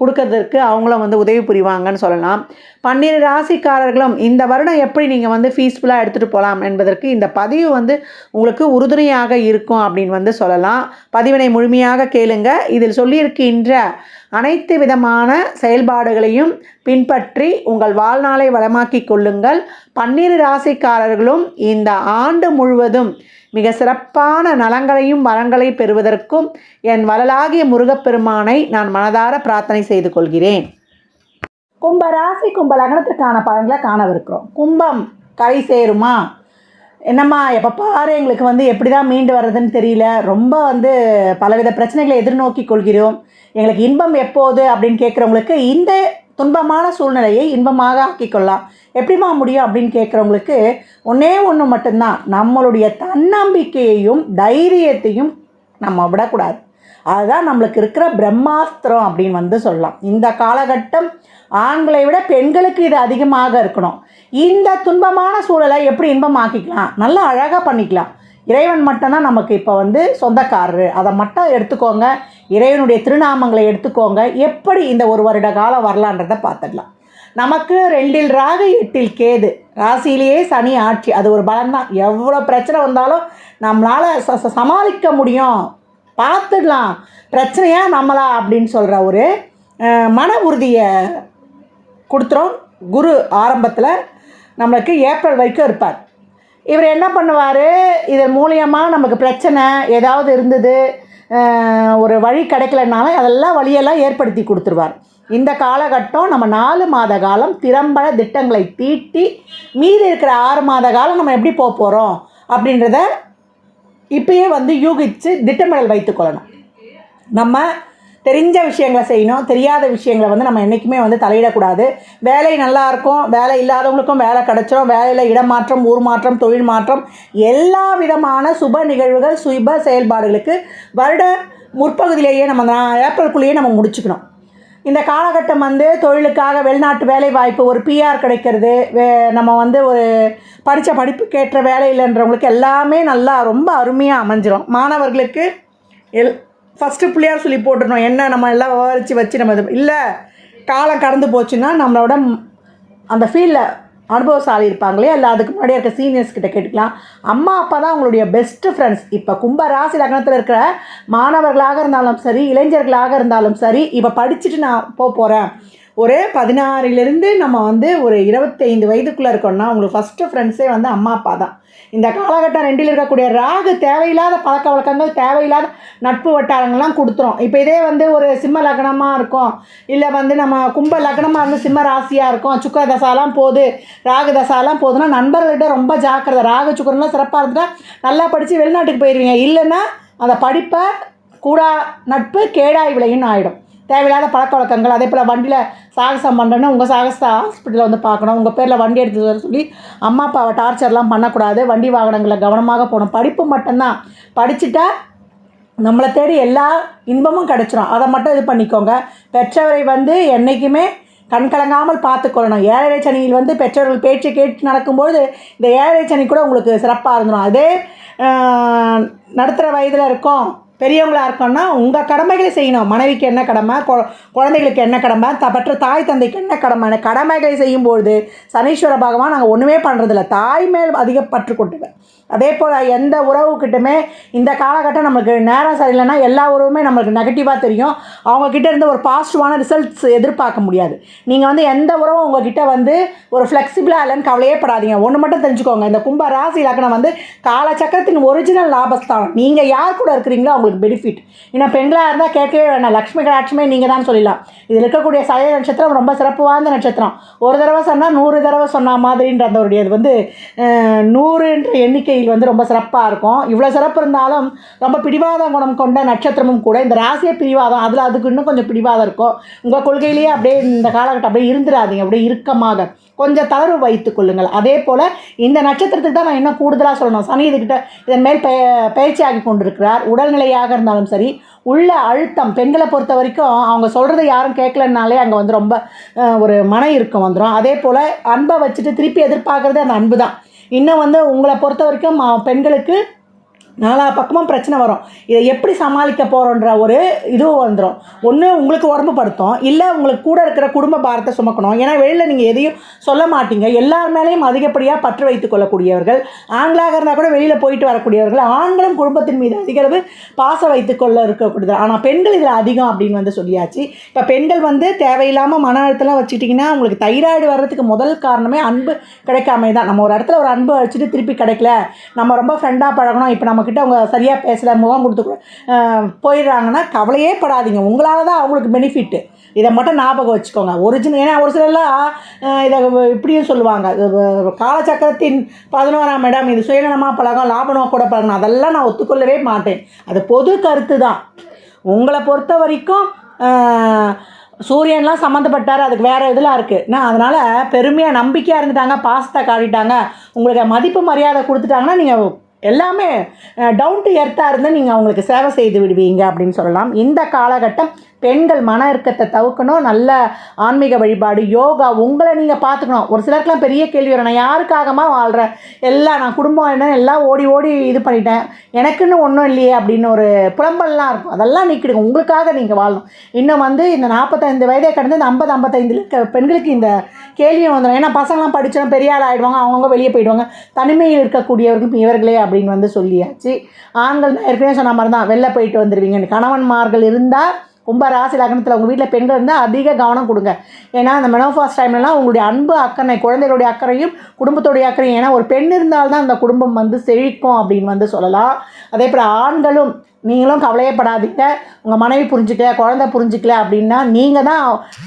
கொடுக்கறதற்கு அவங்களும் வந்து உதவி புரிவாங்கன்னு சொல்லலாம். பன்னிரு ராசிக்காரர்களும் இந்த வருடம் எப்படி நீங்கள் வந்து ஃபீஸ்ஃபுல்லாக எடுத்துகிட்டு போகலாம் என்பதற்கு இந்த பதிவு வந்து உங்களுக்கு உறுதுணையாக இருக்கும் அப்படின்னு வந்து சொல்லலாம். பதிவினை முழுமையாக கேளுங்க. இதில் சொல்லியிருக்கின்ற அனைத்து விதமான செயல்பாடுகளையும் பின்பற்றி உங்கள் வாழ்நாளை வளமாக்கி கொள்ளுங்கள். பன்னிரு ராசிக்காரர்களும் இந்த ஆண்டு முழுவதும் மிக சிறப்பான நலங்களையும் வரங்களை பெறுவதற்கும் என் வளலாகிய முருகப்பெருமானை நான் மனதார பிரார்த்தனை செய்து கொள்கிறேன். கும்ப ராசி கும்ப லக்னத்திற்கான பலன்களை காணவிருக்கிறோம். கும்பம் கை சேருமா? என்னம்மா எப்போ பாரு எங்களுக்கு வந்து எப்படி தான் மீண்டு வர்றதுன்னு தெரியல. ரொம்ப வந்து பலவித பிரச்சனைகளை எதிர்நோக்கி கொள்கிறோம். எங்களுக்கு இன்பம் எப்போது அப்படின்னு கேட்குறவங்களுக்கு இந்த துன்பமான சூழ்நிலையை இன்பமாக ஆக்கிக்கொள்ளலாம் எப்படிம்மா முடியும் அப்படின்னு கேட்குறவங்களுக்கு ஒன்றே ஒன்று மட்டும்தான். நம்மளுடைய தன்னம்பிக்கையையும் தைரியத்தையும் நம்ம விடக்கூடாது. அதுதான் நம்மளுக்கு இருக்கிற பிரம்மாஸ்திரம் அப்படின்னு வந்து சொல்லலாம். இந்த காலகட்டம் ஆண்களை விட பெண்களுக்கு இது அதிகமாக இருக்கணும். இந்த துன்பமான சூழலை எப்படி இன்பமாக்கிக்கலாம்? நல்லா அழகாக பண்ணிக்கலாம். இறைவன் மட்டும்தான் நமக்கு இப்போ வந்து சொந்தக்காரரு. அதை மட்டும் எடுத்துக்கோங்க. இறைவனுடைய திருநாமங்களை எடுத்துக்கோங்க. எப்படி இந்த ஒரு வருட காலம் வரலான்றதை பார்த்துடலாம் நமக்கு ரெண்டில் ராகு எட்டில் கேது. ராசியிலேயே சனி ஆட்சி. அது ஒரு பலன்தான். எவ்வளோ பிரச்சனை வந்தாலும் நம்மளால் ச- சமாளிக்க முடியும். பார்த்துடலாம். பிரச்சனையாக நம்மளா அப்படின்னு சொல்கிற ஒரு மன உறுதியை கொடுத்துரும். குரு ஆரம்பத்தில் நம்மளுக்கு ஏப்ரல் வரைக்கும் இருப்பார். இவர் என்ன பண்ணுவார்? இதன் மூலியமாக நமக்கு பிரச்சனை ஏதாவது இருந்தது ஒரு வழி கிடைக்கலனாலும் அதெல்லாம் வழியெல்லாம் ஏற்படுத்தி கொடுத்துருவார். இந்த காலகட்டம் நம்ம நாலு மாத காலம் திறம்பட திட்டங்களை தீட்டி மீதி இருக்கிற ஆறு மாத காலம் நம்ம எப்படி போக போகிறோம் அப்படின்றத இப்பயே வந்து யூகித்து திட்டமிடல் வைத்துக்கொள்ளணும் நம்ம தெரிஞ்ச விஷயங்களை செய்யணும் தெரியாத விஷயங்களை வந்து நம்ம என்றைக்குமே வந்து தலையிடக்கூடாது. வேலை நல்லா இருக்கும் வேலை இல்லாதவங்களுக்கும் வேலை கிடச்சோம் வேலையில் இடமாற்றம் ஊர் மாற்றம் தொழில் மாற்றம் எல்லா விதமான சுப நிகழ்வுகள் சுப செயல்பாடுகளுக்கு வருட முற்பகுதியிலேயே நம்ம ஏப்ரல்குள்ளேயே ஏப்ரலுக்குள்ளேயே நம்ம முடிச்சுக்கணும். இந்த காலகட்டம் வந்து தொழிலுக்காக வெளிநாட்டு வேலை வாய்ப்பு ஒரு பிஆர் கிடைக்கிறது. வே நம்ம வந்து ஒரு படித்த படிப்புக்கேற்ற வேலை இல்லைன்றவங்களுக்கு எல்லாமே நல்லா ரொம்ப அருமையாக அமைஞ்சிரும். மாணவர்களுக்கு எல் ஃபஸ்ட்டு பிள்ளையார் சொல்லி போட்டுருணும் என்ன நம்ம எல்லாம் விவரித்து வச்சு நம்ம இது இல்லை காலம் கடந்து போச்சுன்னா நம்மளோட அந்த ஃபீல்டில் அனுபவசாலி இருப்பாங்களே இல்லை அதுக்கு முன்னாடி இருக்க சீனியர்ஸ் கிட்ட கேட்டுக்கலாம். அம்மா அப்பா தான் உங்களுடைய பெஸ்ட்டு ஃப்ரெண்ட்ஸ் இப்போ கும்ப ராசி லக்னத்தில் இருக்கிற மாணவர்களாக இருந்தாலும் சரி இளைஞர்களாக இருந்தாலும் சரி இப்போ படிச்சுட்டு நான் போக போகிறேன் ஒரு பதினாறுலேருந்து நம்ம வந்து ஒரு இருபத்தைந்து வயதுக்குள்ளே இருக்கோம்னா உங்களுக்கு ஃபஸ்ட்டு ஃப்ரெண்ட்ஸே வந்து அம்மா அப்பா தான். இந்த காலகட்டம் ரெண்டில் இருக்கக்கூடிய ராகு தேவையில்லாத பழக்க வழக்கங்கள் தேவையில்லாத நட்பு வட்டாரங்கள்லாம் கொடுத்துரும். இப்போ இதே வந்து ஒரு சிம்ம லக்னமாக இருக்கும். இல்லை வந்து நம்ம கும்ப லக்னமாக இருந்து சிம்ம ராசியாக இருக்கும். சுக்கர தசாலாம் போகுது. ராகு தசாலாம் போகுதுன்னா நண்பர்கள்கிட்ட ரொம்ப ஜாக்கிரதை. ராகு சுக்கரம்லாம் சிறப்பாக இருந்துட்டா நல்லா படித்து வெளிநாட்டுக்கு போயிடுவீங்க இல்லைன்னா அந்த படிப்பை கூடா நட்பு கேடாய் விளையும்னு ஆகிடும் தேவையில்லாத பழக்க வழக்கங்கள் அதே போல் வண்டியில் சாகசம் பண்ணுறேன்னா உங்கள் சாகசத்தை ஹாஸ்பிட்டலில் வந்து பார்க்கணும். உங்கள் பேரில் வண்டி எடுத்து வர சொல்லி அம்மா அப்பாவை டார்ச்சர்லாம் பண்ணக்கூடாது. வண்டி வாகனங்களில் கவனமாக போகணும். படிப்பு மட்டும்தான். படிச்சுட்டா நம்மளை தேடி எல்லா இன்பமும் கிடச்சிரும். அதை மட்டும் இது பண்ணிக்கோங்க. பெற்றவரை வந்து என்றைக்குமே கண்கலங்காமல் பார்த்துக்கொள்ளணும். ஏழரை சனியில் வந்து பெற்றோர்கள் பேச்சு கேட்டு நடக்கும்பொழுது இந்த ஏழரை சனி கூட உங்களுக்கு சிறப்பாக இருந்துடும் அதே நடத்துகிற நடுத்தர வயதில் இருக்கோம். பெரியவங்களா இருக்கணும்னா உங்கள் கடமைகளை செய்யணும். மனைவிக்கு என்ன கடமை? கொ- குழந்தைகளுக்கு என்ன கடமை? த பெற்ற தாய் தந்தைக்கு என்ன கடமை? கடமைகளை செய்யும்பொழுது சனீஸ்வர பகவான் நாங்கள் ஒன்றுமே பண்ணுறதில்ல தாய் மேல் அதிக பற்று கொட்டுவேன் அதே போல் எந்த உறவுக்கிட்டுமே இந்த காலகட்டம் நம்மளுக்கு நேரம் சரியில்லைன்னா எல்லா உறவுமே நம்மளுக்கு நெகட்டிவாக தெரியும். அவங்கக்கிட்ட இருந்து ஒரு பாசிட்டிவான ரிசல்ட்ஸ் எதிர்பார்க்க முடியாது. நீங்கள் வந்து எந்த உறவும் உங்ககிட்ட வந்து ஒரு ஃப்ளெக்சிபிளாக இல்லைன்னு கவலையே படாதீங்க. ஒன்று மட்டும் தெரிஞ்சுக்கோங்க. இந்த கும்ப ராசி லக்னம் வந்து காலச்சக்கரத்தின் ஒரிஜினல் லாபஸ்தானம். நீங்கள் யார் கூட இருக்கிறீங்களோ அவங்க உங்களுக்கு பெனிஃபிட் ஏன்னா பெண்களாக இருந்தால் கேட்கவே வேணாம். லக்ஷ்மி கடாட்சமே நீங்கள் தான் சொல்லலாம் இதில் இருக்கக்கூடிய சய நட்சத்திரம் ரொம்ப சிறப்பு வாய்ந்த நட்சத்திரம். ஒரு தடவை சொன்னால் நூறு தடவை சொன்ன மாதிரின்ற அதனுடைய இது வந்து நூறுன்ற எண்ணிக்கையில் வந்து ரொம்ப சிறப்பாக இருக்கும். இவ்வளோ சிறப்பு இருந்தாலும் ரொம்ப பிடிவாத குணம் கொண்ட நட்சத்திரமும் கூட இந்த ராசியே பிடிவாதம். அதில் அதுக்கு இன்னும் கொஞ்சம் பிடிவாதம் இருக்கும். உங்கள் கொள்கையிலேயே அப்படியே இந்த காலகட்டம் அப்படியே இருந்துடாதீங்க. அப்படியே இறுக்கமாக. கொஞ்சம் தளர்வு வைத்துக் கொள்ளுங்கள். அதே போல் இந்த நட்சத்திரத்துக்கு தான் நான் இன்னும் கூடுதலாக சொல்லணும்? சனி இதுக்கிட்ட இதன் மேல் பெ பயிற்சியாகி கொண்டிருக்கிறார். உடல்நிலையாக இருந்தாலும் சரி உள்ள அழுத்தம் பெண்களை பொறுத்த வரைக்கும் அவங்க சொல்கிறத யாரும் கேட்கலனாலே அங்கே வந்து ரொம்ப ஒரு மன இறுக்கம் வந்துடும் அதே போல் அன்பை வச்சுட்டு திருப்பி எதிர்பார்க்குறது அந்த அன்பு தான் இன்னும் வந்து உங்களை பொறுத்த வரைக்கும் பெண்களுக்கு நாலா பக்கமும் பிரச்சனை வரும். இதை எப்படி சமாளிக்க போகிறோன்ற ஒரு இதுவும் வந்துடும் ஒன்று உங்களுக்கு உடம்பு படுத்தும். இல்லை உங்களுக்கு கூட இருக்கிற குடும்ப பாரத்தை சுமக்கணும். ஏன்னா வெளியில் நீங்கள் எதையும் சொல்ல மாட்டீங்க. எல்லார் மேலேயும் அதிகப்படியாக பற்று வைத்துக் கொள்ளக்கூடியவர்கள் ஆண்களாக இருந்தால் கூட வெளியில் போயிட்டு வரக்கூடியவர்கள் ஆண்களும் குடும்பத்தின் மீது அதிகளவு பாசம் வைத்துக் கொள்ள இருக்கக்கூடியது. ஆனால் பெண்கள் இதில் அதிகம் அப்படின்னு வந்து சொல்லியாச்சு. இப்போ பெண்கள் வந்து தேவையில்லாமல் மன அழுத்தம்லாம் வச்சுட்டிங்கன்னா உங்களுக்கு தைராய்டு வர்றதுக்கு முதல் காரணமே அன்பு கிடைக்காம தான் நம்ம ஒரு இடத்துல ஒரு அன்பு அழிச்சிட்டு திருப்பி கிடைக்கல. நம்ம ரொம்ப ஃப்ரெண்டாக பழகணும். இப்போ நமக்கு நம்மக்கிட்ட அவங்க சரியாக பேசல முகம் கொடுத்து போயிடுறாங்கன்னா கவலையே படாதீங்க. உங்களால் தான் அவங்களுக்கு பெனிஃபிட்டு இதை மட்டும் ஞாபகம் வச்சுக்கோங்க. ஒரிஜினல் ஏன்னா ஒரு சிலர்லாம் இதை இப்படியும் சொல்லுவாங்க. காலச்சக்கரத்தின் பதினோராம் இடம். இது சுயநலமாக பழகம் லாப கூட பழகணும் அதெல்லாம் நான் ஒத்துக்கொள்ளவே மாட்டேன். அது பொது கருத்து தான். உங்களை பொறுத்த வரைக்கும் சூரியன்லாம் சம்மந்தப்பட்டார் அதுக்கு வேறு இதெல்லாம் இருக்குது நான் அதனால் பெருமையாக நம்பிக்கையாக இருந்துட்டாங்க பாசத்தை காட்டிட்டாங்க. உங்களுக்கு மதிப்பு மரியாதை கொடுத்துட்டாங்கன்னா நீங்கள் எல்லாமே டவுன் டு எர்த்தாக இருந்து நீங்கள் அவங்களுக்கு சேவை செய்து விடுவீங்க அப்படின்னு சொல்லலாம். இந்த காலகட்டம் பெண்கள் மன இறுக்கத்தை தவிர்க்கணும் நல்ல ஆன்மீக வழிபாடு யோகா உங்களை நீங்கள் பார்த்துக்கணும். ஒரு சிலருக்குலாம் பெரிய கேள்வி வரும். நான் யாருக்காகமா வாழ்கிறேன் எல்லாம் நான் குடும்பம் என்ன எல்லாம் ஓடி ஓடி இது பண்ணிட்டேன். எனக்குன்னு ஒன்றும் இல்லையே அப்படின்னு ஒரு புலம்பல்லாம் இருக்கும். அதெல்லாம் நீக்கிடுங்க. உங்களுக்காக நீங்கள் வாழணும். இன்னும் வந்து இந்த நாற்பத்தைந்து வயதை கடந்து இந்த ஐம்பது ஐம்பத்தைந்தில் பெண்களுக்கு இந்த கேள்வியும் வந்துடும் ஏன்னா பசங்களாம் படித்தோம் பெரிய ஆகிடுவாங்க அவங்கவுங்க வெளியே போயிடுவாங்க. தனிமையில் இருக்கக்கூடியவர்களும் இவர்களே அப்படின்னு வந்து சொல்லியாச்சு. ஆண்கள் ஏற்கனவே சொன்ன மாதிரி தான் வெளில போயிட்டு வந்துடுவீங்க கணவன்மார்கள் இருந்தால் கும்ப ராசி லக்னத்தில் உங்கள் வீட்டில் பெண்கள் இருந்தால் அதிக கவனம் கொடுங்க. ஏன்னா அந்த மெனோஃபாஸ் டைம்லலாம் உங்களுடைய அன்பு அக்கறை குழந்தைகளுடைய அக்கறையும் குடும்பத்துடைய அக்கறையும். ஏன்னா ஒரு பெண் இருந்தால்தான் அந்த குடும்பம் வந்து செழிக்கும் அப்படின்னு வந்து சொல்லலாம். அதே போல் ஆண்களும் நீங்களும் கவலையப்படாதீங்க. உங்கள் மனைவி புரிஞ்சுக்கல குழந்தை புரிஞ்சுக்கல அப்படின்னா நீங்கள் தான்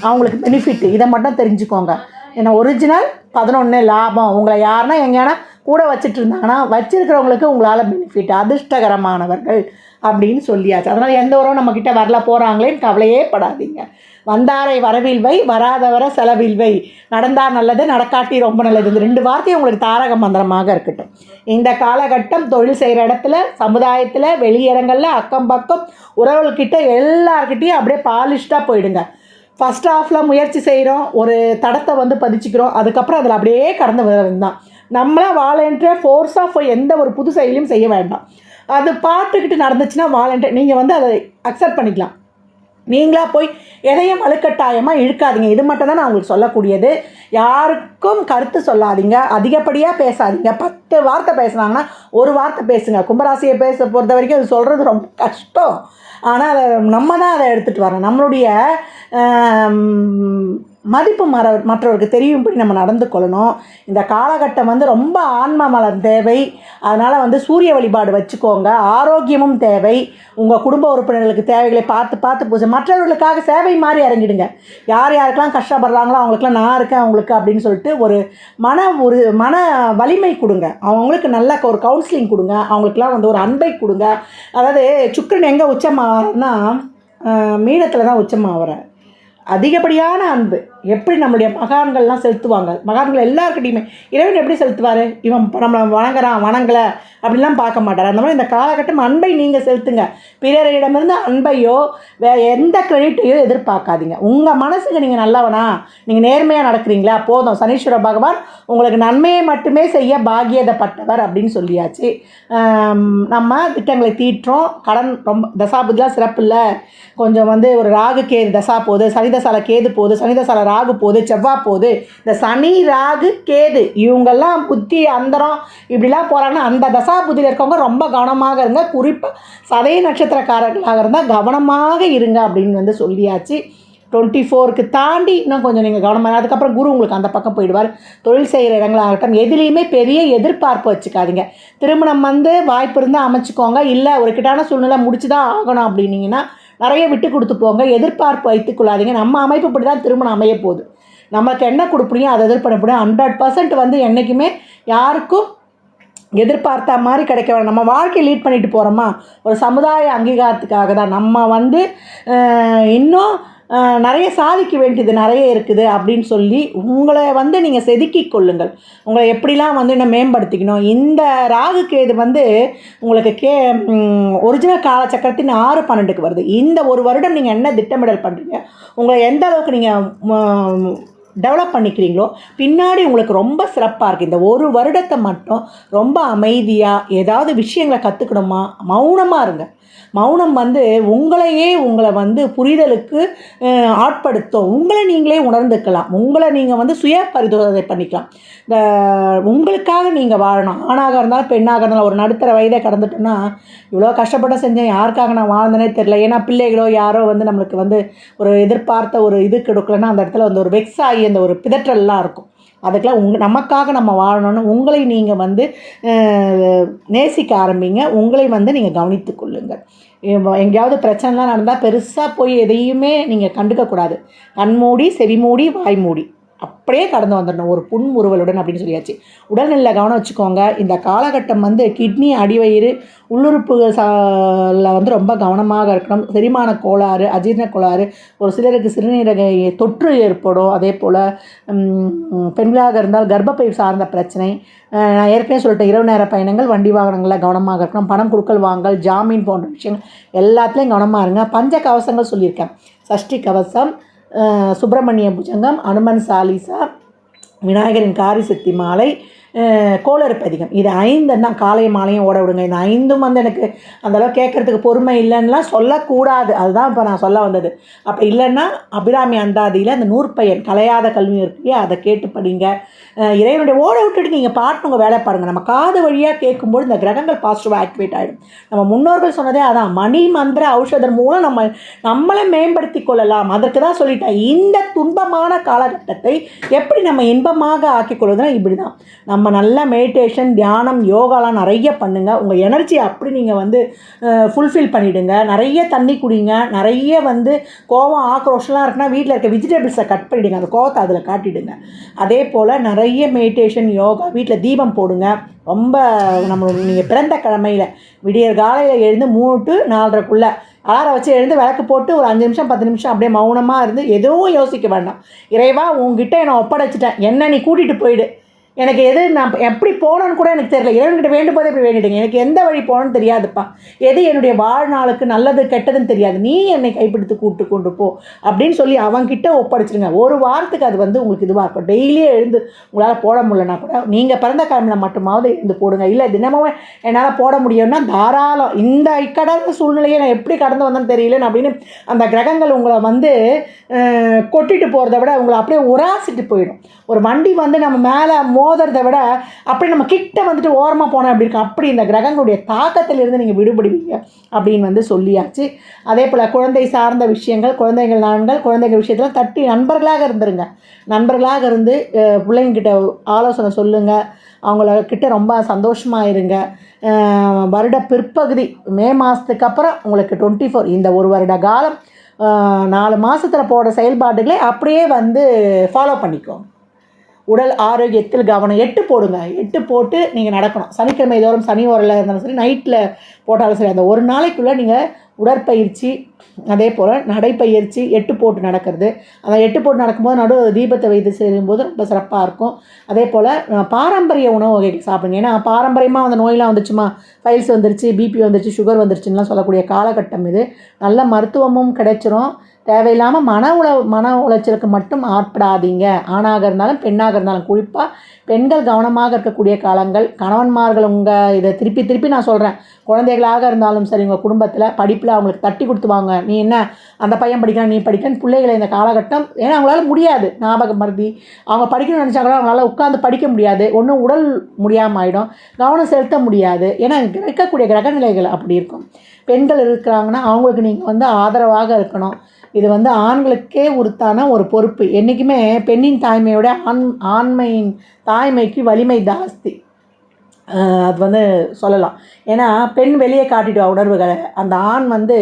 அவங்களுக்கு பெனிஃபிட் இதை மட்டும் தெரிஞ்சுக்கோங்க. ஏன்னா ஒரிஜினல் பதினொன்று லாபம். உங்களை யாருன்னா எங்கேனா கூட வச்சுட்டு இருந்தாங்கன்னா வச்சுருக்கிறவங்களுக்கு உங்களால் பெனிஃபிட் அதிர்ஷ்டகரமானவர்கள். அப்படின்னு சொல்லியாச்சு. அதனால் எந்த உறவும் நம்மக்கிட்ட வரல போகிறாங்களேன்னு கவலையே படாதீங்க. வந்தாரை வரவில்வை வராதவரை செலவில்வை நடந்தார் நல்லது நடக்காட்டி ரொம்ப நல்லது. இந்த ரெண்டு வார்த்தையும் உங்களுக்கு தாரக மந்திரமாக இருக்கட்டும். இந்த காலகட்டம் தொழில் செய்கிற இடத்துல சமுதாயத்தில் வெளியிடங்களில் அக்கம் பக்கம் உறவுகள்கிட்ட எல்லார்கிட்டேயும் அப்படியே பாலிஷ்டாக போயிடுங்க. ஃபஸ்ட் ஆஃபில் முயற்சி செய்கிறோம் ஒரு தடத்தை வந்து பதிச்சுக்கிறோம் அதுக்கப்புறம் அதில் அப்படியே கடந்து வர்றது தான் நம்மளா வாலண்டியர் ஃபோர்ஸாக போய் எந்த ஒரு புது செயலையும் செய்ய வேண்டாம். அது பார்த்துக்கிட்டு நடந்துச்சுன்னா வாலண்டியர் நீங்கள் வந்து அதை அக்செப்ட் பண்ணிக்கலாம். நீங்களாக போய் எதையும் வலுக்கட்டாயமாக இழுக்காதீங்க. இது மட்டும் தான் நான் உங்களுக்கு சொல்லக்கூடியது. யாருக்கும் கருத்து சொல்லாதீங்க. அதிகப்படியாக பேசாதீங்க. பத்து வார்த்தை பேசுனாங்கன்னா ஒரு வார்த்தை பேசுங்க. கும்பராசியை பேச பொறுத்த வரைக்கும் அது சொல்கிறது ரொம்ப கஷ்டம். ஆனால் அதை நம்ம தான் அதை எடுத்துகிட்டு வரோம் நம்மளுடைய மதிப்பு மற மற்றவருக்கு தெரியும்படி நம்ம நடந்து கொள்ளணும். இந்த காலகட்டம் வந்து ரொம்ப ஆன்ம மலம் தேவை. அதனால் வந்து சூரிய வழிபாடு வச்சுக்கோங்க. ஆரோக்கியமும் தேவை. உங்கள் குடும்ப உறுப்பினர்களுக்கு தேவைகளை பார்த்து பார்த்து பூஜை. மற்றவர்களுக்காக சேவை மாதிரி இறங்கிடுங்க. யார் யாருக்கெல்லாம் கஷ்டப்படுறாங்களோ அவங்களுக்குலாம் நான் இருக்கேன் அவங்களுக்கு அப்படின்னு சொல்லிட்டு ஒரு மன ஒரு மன வலிமை கொடுங்க. அவங்களுக்கு நல்ல ஒரு கவுன்சிலிங் கொடுங்க. அவங்களுக்குலாம் வந்து ஒரு அன்பை கொடுங்க. அதாவது சுக்கரன் எங்கே உச்சமாகனா மீனத்தில் தான் உச்சமாகற அதிகப்படியான அன்பு. எப்படி நம்மளுடைய மகான்கள்லாம் செலுத்துவாங்க? மகான்கள் எல்லாருக்கிட்டையுமே இறைவன் எப்படி செலுத்துவார்? இவன் நம்மளை வணங்குறான் வணங்கலை அப்படிலாம் பார்க்க மாட்டார். அந்த மாதிரி இந்த காலகட்டம் அன்பை நீங்கள் செலுத்துங்க. பிறரிடமிருந்து அன்பையோ வே எந்த கிரெடிட்டையோ எதிர்பார்க்காதீங்க. உங்கள் மனசுக்கு நீங்கள் நல்லவனா? நீங்கள் நேர்மையாக நடக்கிறீங்களா? போதும். சனீஸ்வர பகவான் உங்களுக்கு நன்மையை மட்டுமே செய்ய பாகியதப்பட்டவர் அப்படின்னு சொல்லியாச்சு. நம்ம திட்டங்களை தீட்டுறோம். கடன் ரொம்ப தசாபுதிலாம் சிறப்பு இல்லை கொஞ்சம் வந்து ஒரு ராகு கேது தசா போகுது சனிதசால கேது போகுது சனிதசால ராகு போது செவ்வாய் போது இந்த சனி ராகு கேது இவங்கெல்லாம் புத்தி அந்தரம் இப்படிலாம் போகிறாங்கன்னா அந்த தசா புத்தியில் இருக்கவங்க ரொம்ப கவனமாக இருங்க. குறிப்பாக சதய நட்சத்திரக்காரர்களாக இருந்தால் கவனமாக இருங்க அப்படின்னு வந்து சொல்லியாச்சு. டுவெண்ட்டி ஃபோருக்கு தாண்டி இன்னும் கொஞ்சம் நீங்கள் கவனமாக அதுக்கப்புறம் குரு உங்களுக்கு அந்த பக்கம் போயிடுவார். தொழில் செய்கிற இடங்களாகட்டும் எதுலேயுமே பெரிய எதிர்பார்ப்பு வச்சுக்காதீங்க. திருமணம் வந்து வாய்ப்பு இருந்தால் அமைச்சுக்கோங்க. இல்லை ஒரு கிட்டான சூழ்நிலை முடிச்சு தான் ஆகணும் அப்படின்னீங்கன்னா நிறைய விட்டு கொடுத்து போங்க எதிர்பார்ப்பு வைத்துக் கொள்ளாதீங்க. நம்ம அமைப்பு இப்படி தான் திருமணம் அமைய போகுது. நமக்கு என்ன கொடுப்பீங்க அதை எதிர்பார்க்க முடியும் ஹண்ட்ரட் பர்சன்ட் வந்து என்றைக்குமே யாருக்கும் எதிர்பார்த்த மாதிரி கிடைக்க வேணாம். நம்ம வாழ்க்கையை லீட் பண்ணிட்டு போகிறோமா ஒரு சமுதாய அங்கீகாரத்துக்காக தான். நம்ம வந்து இன்னும் நிறைய சாதிக்க வேண்டியது நிறைய இருக்குது அப்படின்னு சொல்லி உங்களை வந்து நீங்கள் செதுக்கிக் கொள்ளுங்கள். உங்களை எப்படிலாம் வந்து இன்னும் மேம்படுத்திக்கணும்? இந்த ராகு கேது வந்து உங்களுக்கு கே ஒரிஜினல் காலச்சக்கரத்தின் ஆறு பன்னெண்டுக்கு வருது. இந்த ஒரு வருடம் நீங்கள் என்ன திட்டமிடல் பண்ணுறீங்க உங்களை எந்த அளவுக்கு நீங்கள் டெவலப் பண்ணிக்கிறீங்களோ பின்னாடி உங்களுக்கு ரொம்ப சிறப்பாக இருக்குது இந்த ஒரு வருடத்தை மட்டும் ரொம்ப அமைதியாக ஏதாவது விஷயங்களை கற்றுக்கணுமா மௌனமாக இருங்க. மௌனம் வந்து உங்களையே உங்களை வந்து புரிதலுக்கு ஆட்படுத்தும் உங்களை நீங்களே உணர்ந்துக்கலாம். உங்களை நீங்கள் வந்து சுய பரிதோதனை பண்ணிக்கலாம். இந்த உங்களுக்காக நீங்கள் வாழணும். ஆணாக இருந்தாலும் பெண்ணாக இருந்தாலும் ஒரு நடுத்தர வயதை கடந்துட்டோன்னா இவ்வளோ கஷ்டப்பட்டு செஞ்சேன் யாருக்காக நான் வாழ்ந்தனே தெரில ஏன்னா பிள்ளைகளோ யாரோ வந்து நம்மளுக்கு வந்து ஒரு எதிர்பார்த்த ஒரு இது கொடுக்கலன்னா அந்த இடத்துல வந்து ஒரு வெக்ஸ் ஆகி அந்த ஒரு பிதற்றல்லாம் இருக்கும். அதுக்கெல்லாம் உங்க நமக்காக நம்ம வாழணும்னு உங்களை நீங்கள் வந்து நேசிக்க ஆரம்பிங்க. உங்களை வந்து நீங்கள் கவனித்து கொள்ளுங்கள். எங்கேயாவது பிரச்சனைலாம் நடந்தால் பெருசாக போய் எதையுமே நீங்கள் கண்டுக்கக்கூடாது. கண்மூடி வாய் வாய்மூடி. அப்படியே கடந்து வந்துடணும். ஒரு புன்முறுவலுடன் அப்படின்னு சொல்லியாச்சு. உடல்நிலையில் கவனம் வச்சுக்கோங்க. இந்த காலகட்டம் வந்து கிட்னி அடிவயிறு உள்ளுறுப்பு சால வந்து ரொம்ப கவனமாக இருக்கணும். செரிமான கோளாறு அஜீரண கோளாறு ஒரு சிலருக்கு சிறுநீரக தொற்று ஏற்படும். அதே போல் பெண்களாக இருந்தால் கர்ப்பப்பை சார்ந்த பிரச்சனை. நான் ஏற்கனவே சொல்லிட்டேன். இரவு நேர பயணங்கள் வண்டி வாகனங்களில் கவனமாக இருக்கணும். பணம் கொடுக்கல் வாங்கல் ஜாமீன் போன்ற விஷயங்கள் எல்லாத்துலேயும் கவனமாக இருங்க. பஞ்ச கவசங்கள் சொல்லியிருக்கேன். சஷ்டி கவசம் சுப்பிரமணிய புஜங்கம் அனுமன் சாலிசா விநாயகரின் காரி சக்தி மாலை கோளறுப்பு அதிகம். இது ஐந்து தான் மாலையும் ஓட விடுங்க. இந்த ஐந்தும் வந்து எனக்கு அந்தளவுக்கு கேட்குறதுக்கு பொறுமை இல்லைன்னுலாம் சொல்லக்கூடாது. அதுதான் இப்போ நான் சொல்ல வந்தது. அப்போ இல்லைன்னா அபிராமி அந்தாதியில் அந்த நூற்பயன் கலையாத கல்வி இருக்கு அதை கேட்டு படிங்க. இறைவனுடைய ஓட விட்டுட்டு நீங்கள் பாட்டு உங்கள் வேலை பாருங்கள் நம்ம காது வழியாக கேட்கும்போது இந்த கிரகங்கள் பாசிட்டிவாக ஆக்டிவேட் ஆகிடும் நம்ம முன்னோர்கள் சொன்னதே அதான். மணி மந்திர ஔஷதம் மூலம் நம்ம நம்மளை மேம்படுத்தி கொள்ளலாம். அதற்கு தான் சொல்லிட்டேன். இந்த துன்பமான காலகட்டத்தை எப்படி நம்ம இன்பமாக ஆக்கிக்கொள்வதுனா இப்படி தான் நம்ம நம்ம நல்ல மெடிடேஷன் தியானம் யோகாலாம் நிறைய பண்ணுங்கள் உங்கள் எனர்ஜி அப்படி நீங்கள் வந்து ஃபுல்ஃபில் பண்ணிவிடுங்க நிறைய தண்ணி குடிங்க. நிறைய வந்து கோவம் ஆக்ரோஷம்லாம் இருக்குன்னா வீட்டில் இருக்க வெஜிடபிள்ஸை கட் பண்ணிவிடுங்க அந்த கோவத்தை அதில் காட்டிடுங்க. அதே போல் நிறைய மெடிடேஷன் யோகா வீட்டில் தீபம் போடுங்க. ரொம்ப நம்ம நீங்கள் பிறந்த கிழமையில் விடியற் காலையில் எழுந்து மூணு டு நாலரைக்குள்ளே அலாரம் வச்சு எழுந்து விளக்கு போட்டு ஒரு அஞ்சு நிமிஷம் பத்து நிமிஷம் அப்படியே மௌனமாக இருந்து எதுவும் யோசிக்க வேண்டாம். இறைவா உங்ககிட்ட என்னை ஒப்படைச்சிட்டேன். என்ன நீ கூட்டிகிட்டு போயிடு. எனக்கு எது நான் எப்படி போகணுன்னு கூட எனக்கு தெரியல. இறைவன்கிட்ட வேண்டும் போது இப்படி வேண்டிடுங்க எனக்கு எந்த வழி போகணும்னு தெரியாதுப்பா. எது என்னுடைய வாழ்நாளுக்கு நல்லது கெட்டதுன்னு தெரியாது. நீ என்னை கைப்பிடித்து கூட்டு கொண்டு போ அப்படின்னு சொல்லி அவன்கிட்ட ஒப்படைச்சிருங்க. ஒரு வாரத்துக்கு அது வந்து உங்களுக்கு இதுவாக இருக்கும். டெய்லியே எழுந்து உங்களால் போட முடியலனா கூட நீங்கள் பிறந்த கிழமையில் மட்டுமாவது எழுந்து போடுங்க. இல்லை தினமும் என்னால் போட முடியும்னா தாராளம். இந்த இக்கடான சூழ்நிலையை நான் எப்படி கடந்து வந்தேன்னு தெரியலன்னு அப்படின்னு அந்த கிரகங்கள் உங்களை வந்து கொட்டிட்டு போகிறத விட உங்களை அப்படியே உராசிட்டு போயிடும். ஒரு வண்டி வந்து நம்ம மேலே மோ மோதுறதை விட அப்படி நம்ம கிட்ட வந்துட்டு ஓரமாக போனோம் அப்படி இருக்கும்? அப்படி இந்த கிரகங்களுடைய தாக்கத்திலிருந்து நீங்கள் விடுபடுவீங்க அப்படின்னு வந்து சொல்லியாச்சு. அதே போல் குழந்தை சார்ந்த விஷயங்கள் குழந்தைகள் நான்கள் குழந்தைகள் விஷயத்தில் தட்டி நண்பர்களாக இருந்துருங்க. நண்பர்களாக இருந்து அஹ், பிள்ளைங்கக்கிட்ட ஆலோசனை சொல்லுங்கள் அவங்கள கிட்ட ரொம்ப சந்தோஷமாக இருங்க. வருட பிற்பகுதி மே மாதத்துக்கு அப்புறம் உங்களுக்கு டுவெண்ட்டி ஃபோர் இந்த ஒரு வருட காலம் நாலு மாதத்தில் போடுற செயல்பாடுகளை அப்படியே வந்து ஃபாலோ பண்ணிக்கோங்க. உடல் ஆரோக்கியத்தில் கவனம். எட்டு போடுங்க. எட்டு போட்டு நீங்கள் நடக்கணும். சனிக்கிழமை தோறும் சனி ஓரில் இருந்தாலும் சரி நைட்டில் போட்டாலும் சரி அந்த ஒரு நாளைக்குள்ளே நீங்கள் உடற்பயிற்சி அதே போல் நடைப்பயிற்சி எட்டு போட்டு நடக்கிறது. அந்த எட்டு போட்டு நடக்கும்போது நடு தீபத்தை வைத்து செய்யும்போது ரொம்ப சிறப்பாக இருக்கும். அதே போல் பாரம்பரிய உணவு வகைகள் சாப்பிடுங்க. ஏன்னா பாரம்பரியமாக அந்த நோயெலாம் வந்துச்சுமா? ஃபைல்ஸ் வந்துருச்சு பிபி வந்துருச்சு சுகர் வந்துருச்சுன்னுலாம் சொல்லக்கூடிய காலகட்டம் இது. நல்ல மருத்துவமும் கிடைச்சிரும். தேவையில்லாமல் மன உள மன உளைச்சலுக்கு மட்டும் ஆட்படாதீங்க. ஆணாக இருந்தாலும் பெண்ணாக இருந்தாலும். குறிப்பாக பெண்கள் கவனமாக இருக்கக்கூடிய காலங்கள் கணவன்மார்கள் உங்கள் இதை திருப்பி திருப்பி நான் சொல்கிறேன் குழந்தைகளாக இருந்தாலும் சரி உங்கள் குடும்பத்தில் படிப்பில் அவங்களுக்கு தட்டி கொடுத்துவாங்க நீ என்ன அந்த பையன் படிக்கிறான் நீ படிக்கன்னு பிள்ளைகளை இந்த காலகட்டம் ஏன்னா அவங்களால முடியாது. ஞாபக மருதி அவங்க படிக்கணும்னு நினச்சா கூட அவங்களால உட்காந்து படிக்க முடியாது. ஒன்றும் உடல் முடியாமல் ஆகிடும் கவனம் செலுத்த முடியாது. ஏன்னா இங்க இருக்கக்கூடிய கிரகநிலைகள் அப்படி இருக்கும். பெண்கள் இருக்கிறாங்கன்னா அவங்களுக்கு நீங்கள் வந்து ஆதரவாக இருக்கணும். இது வந்து ஆண்களுக்கே உறுத்தான ஒரு பொறுப்பு. என்றைக்குமே பெண்ணின் தாய்மையோட ஆண் ஆண்மையின் தாய்மைக்கு வலிமை ஜாஸ்தி. அது வந்து சொல்லலாம். ஏன்னா பெண் வெளியே காட்டிடுவா உணர்வுகளை. அந்த ஆண் வந்து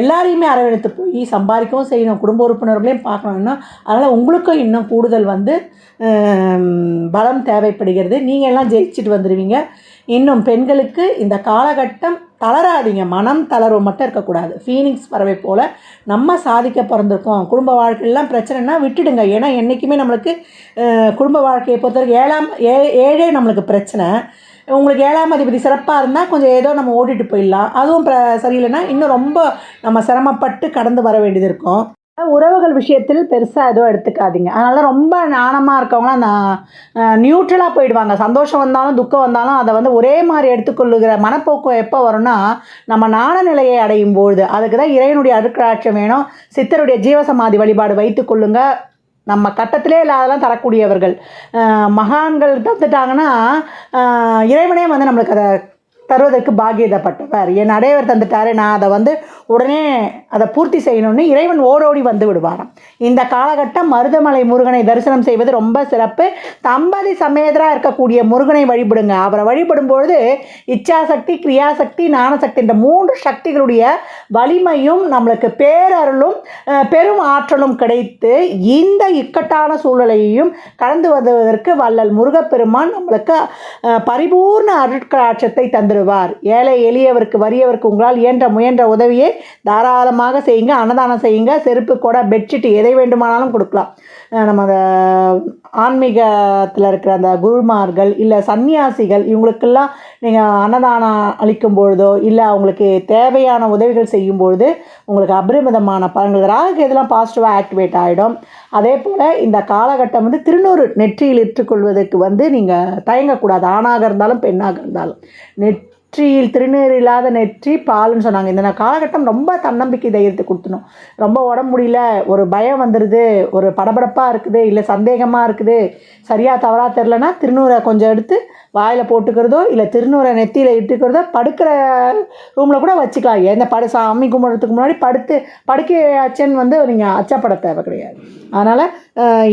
எல்லாரையுமே அரவணைத்து போய் சம்பாதிக்கவும் செய்யணும். குடும்ப உறுப்பினர்களையும் பார்க்கணும்னா அதனால் உங்களுக்கும் இன்னும் கூடுதல் வந்து பலம் தேவைப்படுகிறது. நீங்கள் எல்லாம் ஜெயிச்சுட்டு வந்துடுவீங்க இன்னும் பெண்களுக்கு இந்த காலகட்டம் தளராதீங்க. மனம் தளர்வு மட்டும் இருக்கக்கூடாது. ஃபீனிக்ஸ் பறவை போல் நம்ம சாதிக்க பிறந்திருக்கோம். குடும்ப வாழ்க்கையெல்லாம் பிரச்சனைனா விட்டுடுங்க. ஏன்னா என்றைக்குமே நம்மளுக்கு குடும்ப வாழ்க்கையை பொறுத்தவரைக்கும் ஏழாம் ஏ ஏழே நம்மளுக்கு பிரச்சனை. உங்களுக்கு ஏழாம் அதிபதி சிறப்பாக இருந்தால் கொஞ்சம் ஏதோ நம்ம ஓட்டிட்டு போயிடலாம். அதுவும் பிர சரியில்லைன்னா இன்னும் ரொம்ப நம்ம சிரமப்பட்டு கடந்து வர வேண்டியது இருக்கும். உறவுகள் விஷயத்தில் பெருசாக எதுவும் எடுத்துக்காதீங்க. அதனால் ரொம்ப நாணமாக இருக்கவங்களாம் அந்த நியூட்ரலாக போயிடுவாங்க. சந்தோஷம் வந்தாலும் துக்கம் வந்தாலும் அதை வந்து ஒரே மாதிரி எடுத்துக்கொள்ளுகிற மனப்போக்கம் எப்போ வரும்னா நம்ம நாண நிலையை அடையும் பொழுது. அதுக்கு தான் இறைவனுடைய அருட்கராட்சம் வேணும். சித்தருடைய ஜீவசமாதி வழிபாடு வைத்து கொள்ளுங்க. நம்ம கட்டத்திலே இல்லாதெல்லாம் தரக்கூடியவர்கள். மகான்கள் தந்துட்டாங்கன்னா இறைவனே வந்து நம்மளுக்கு அதை தருவதற்கு பாகியதப்பட்டவர் என் அடையவர் தந்துட்டாரு நான் அதை வந்து உடனே அதை பூர்த்தி செய்யணும்னு இறைவன் ஓடோடி வந்து விடுவாராம். இந்த காலகட்டம் மருதமலை முருகனை தரிசனம் செய்வது ரொம்ப சிறப்பு. தம்பதி சமேதராக இருக்கக்கூடிய முருகனை வழிபடுங்க. அவரை வழிபடும் பொழுது இச்சாசக்தி கிரியாசக்தி ஞானசக்தி இந்த மூன்று சக்திகளுடைய வலிமையும் நம்மளுக்கு பேரருளும் பெரும் ஆற்றலும் கிடைத்து இந்த இக்கட்டான சூழ்நிலையையும் கடந்து வருவதற்கு வள்ளல் முருகப்பெருமான் நம்மளுக்கு பரிபூர்ண பரிபூர்ண தந்துடும் தருவார் ஏழை எளியவருக்கு வறியவருக்கு உங்களால் இயன்ற முயன்ற உதவியை தாராளமாக செய்யுங்க அன்னதானம் செய்யுங்க செருப்பு கூட பெட்ஷீட் எதை வேண்டுமானாலும் கொடுக்கலாம். நம்ம அந்த ஆன்மீகத்தில் இருக்கிற அந்த குருமார்கள் இல்லை சன்னியாசிகள் இவங்களுக்கெல்லாம் நீங்கள் அன்னதானம் அளிக்கும் பொழுதோ இல்லை அவங்களுக்கு தேவையான உதவிகள் செய்யும் பொழுது உங்களுக்கு அபரிமிதமான பலன்கள் ராகு இதெல்லாம் பாசிட்டிவாக ஆக்டிவேட் ஆகிடும் அதே போல் இந்த காலகட்டம் வந்து திருநூறு நெற்றியில் இட்டுக்கொள்வதற்கு வந்து நீங்கள் தயங்கக்கூடாது ஆணாக இருந்தாலும் பெண்ணாக இருந்தாலும். நெற்றியில் திருநீர் இல்லாத நெற்றி பால்னு சொன்னாங்க. இந்த காலகட்டம் ரொம்ப தன்னம்பிக்கை தைரியத்தை கொடுத்தணும். ரொம்ப உடம்பு முடியல ஒரு பயம் வந்துடுது ஒரு படபடப்பாக இருக்குது இல்லை சந்தேகமாக இருக்குது சரியாக தவறாக தெரிலனா திருநூரை கொஞ்சம் எடுத்து வாயில் போட்டுக்கிறதோ இல்லை திருநூரை நெத்தியில் இட்டுக்கிறதோ படுக்கிற ரூமில் கூட வச்சுக்கலாம். எந்த படு சாமி கும்பிட்றதுக்கு முன்னாடி படுத்து படுக்கை அச்சன் வந்து நீங்கள் அச்சப்பட தேவை கிடையாது. அதனால்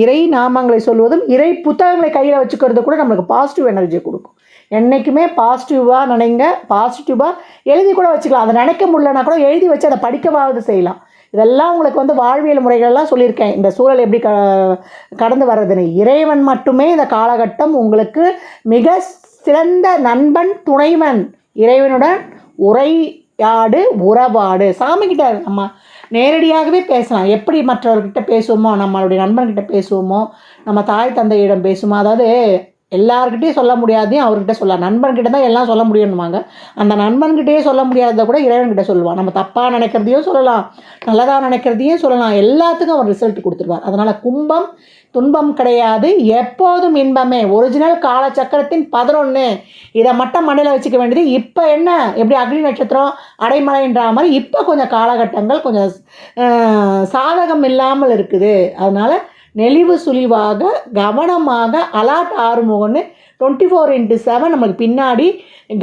இறை நாமங்களை சொல்வதும் இறை புத்தகங்களை கையில் வச்சுக்கிறது கூட நம்மளுக்கு பாசிட்டிவ் எனர்ஜி கொடுக்கும். என்றைக்குமே பாசிட்டிவாக நினைங்க பாசிட்டிவாக எழுதி கூட வச்சுக்கலாம். அதை நினைக்க முடியலனா கூட எழுதி வச்சு அதை படிக்கவாவது செய்யலாம். இதெல்லாம் உங்களுக்கு வந்து வாழ்வியல் முறைகள்லாம் சொல்லியிருக்கேன். இந்த சூழல் எப்படி க கடந்து வர்றதுன்னு. இறைவன் மட்டுமே இந்த காலகட்டம் உங்களுக்கு மிக சிறந்த நண்பன் துணைவன். இறைவனுடன் உரையாடு உறவாடு. சாமிக்கிட்ட நம்ம நேரடியாகவே பேசலாம். எப்படி மற்றவர்கிட்ட பேசுவோமோ நம்மளுடைய நண்பன்கிட்ட பேசுவோமோ நம்ம தாய் தந்தையிடம் பேசுவோமோ அதாவது எல்லார்கிட்டையும் சொல்ல முடியாதையும் அவர்கிட்ட சொல்லலாம் நண்பன்கிட்ட தான் எல்லாம் சொல்ல முடியணுமாங்க அந்த நண்பன்கிட்டயே சொல்ல முடியாததை கூட இறைவன்கிட்ட சொல்லுவான் நம்ம தப்பாக நினைக்கிறதையும் சொல்லலாம் நல்லதாக நினைக்கிறதையும் சொல்லலாம். எல்லாத்துக்கும் அவர் ரிசல்ட் கொடுத்துருவார். அதனால் கும்பம் துன்பம் கிடையாது. எப்போதும் இன்பமே. ஒரிஜினல் காலச்சக்கரத்தின் பதினொன்று இதை மட்டும் மண்ணில் வச்சுக்க வேண்டியது. இப்போ என்ன? எப்படி அக்னி நட்சத்திரம் அடைமலைன்ற மாதிரி இப்போ கொஞ்சம் காலகட்டங்கள் கொஞ்சம் சாதகம் இல்லாமல் இருக்குது. அதனால் நெளிவு சுழிவாக கவனமாக அலாட் ஆறுமுகன்னு டுவெண்ட்டி ஃபோர் இன்ட்டு செவன் நமக்கு பின்னாடி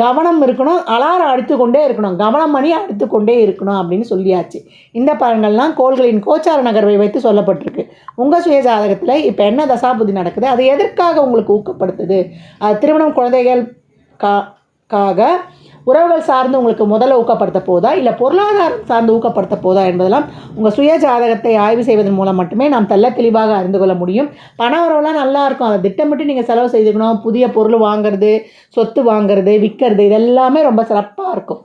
கவனம் இருக்கணும் அலாரம் அடித்து கொண்டே இருக்கணும் கவனம் பண்ணி அடித்து கொண்டே இருக்கணும் அப்படின்னு சொல்லியாச்சு. இந்த பலன்கள்லாம் கோள்களின் கோச்சார நகர்வை வைத்து சொல்லப்பட்டிருக்கு. உங்கள் சுய ஜாதகத்தில் இப்போ என்ன தசாபுதி நடக்குது? அது எதற்காக உங்களுக்கு ஊக்கப்படுத்துது? அது திருமணம் குழந்தைகள் கா காக உறவுகள் சார்ந்து உங்களுக்கு முதல்ல ஊக்கப்படுத்த போதா? இல்லை பொருளாதாரம் சார்ந்து ஊக்கப்படுத்த போதா என்பதெல்லாம் உங்கள் சுய ஜாதகத்தை ஆய்வு செய்வதன் மூலம் மட்டுமே நாம் தெல்ல தெளிவாக அறிந்து கொள்ள முடியும். பண உறவுலாம் நல்லா இருக்கும். அதை திட்டமிட்டு நீங்கள் செலவு செய்துக்கணும். புதிய பொருள் வாங்குறது சொத்து வாங்குறது விற்கிறது இதெல்லாமே ரொம்ப சிறப்பாக இருக்கும்.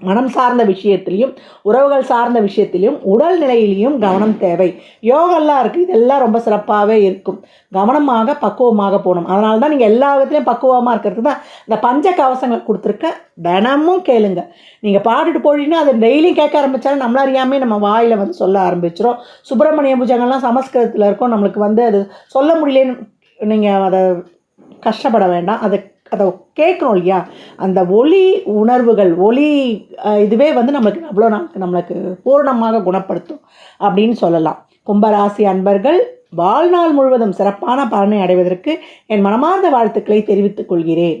மனம் சார்ந்த விஷயத்திலையும் உறவுகள் சார்ந்த விஷயத்திலையும் உடல் நிலையிலையும் கவனம் தேவை. யோகெல்லாம் இருக்குது இதெல்லாம் ரொம்ப சிறப்பாகவே இருக்கும். கவனமாக பக்குவமாக போகணும். அதனால தான் நீங்கள் எல்லா விதத்துலையும் பக்குவமாக இருக்கிறது தான் இந்த பஞ்ச கவசங்கள் கொடுத்துருக்க தினமும் கேளுங்க. நீங்கள் பாட்டுட்டு போயிட்டீங்கன்னா அதை டெய்லியும் கேட்க ஆரம்பித்தாலும் நம்மள அறியாமே நம்ம வாயில் வந்து சொல்ல ஆரம்பிச்சிடும் சுப்பிரமணிய பூஜைகள்லாம் சமஸ்கிருதத்தில் இருக்கும். நம்மளுக்கு வந்து அது சொல்ல முடியலன்னு நீங்கள் அதை கஷ்டப்பட வேண்டாம். அதை அதை கேட்குறோம் இல்லையா? அந்த ஒளி உணர்வுகள் ஒளி இதுவே வந்து நம்மளுக்கு அவ்வளோ நாளுக்கு நம்மளுக்கு பூரணமாக குணப்படுத்தும் அப்படின்னு சொல்லலாம். கும்பராசி அன்பர்கள் வாழ்நாள் முழுவதும் சிறப்பான பலனை அடைவதற்கு என் மனமார்ந்த வாழ்த்துக்களை தெரிவித்துக் கொள்கிறேன்.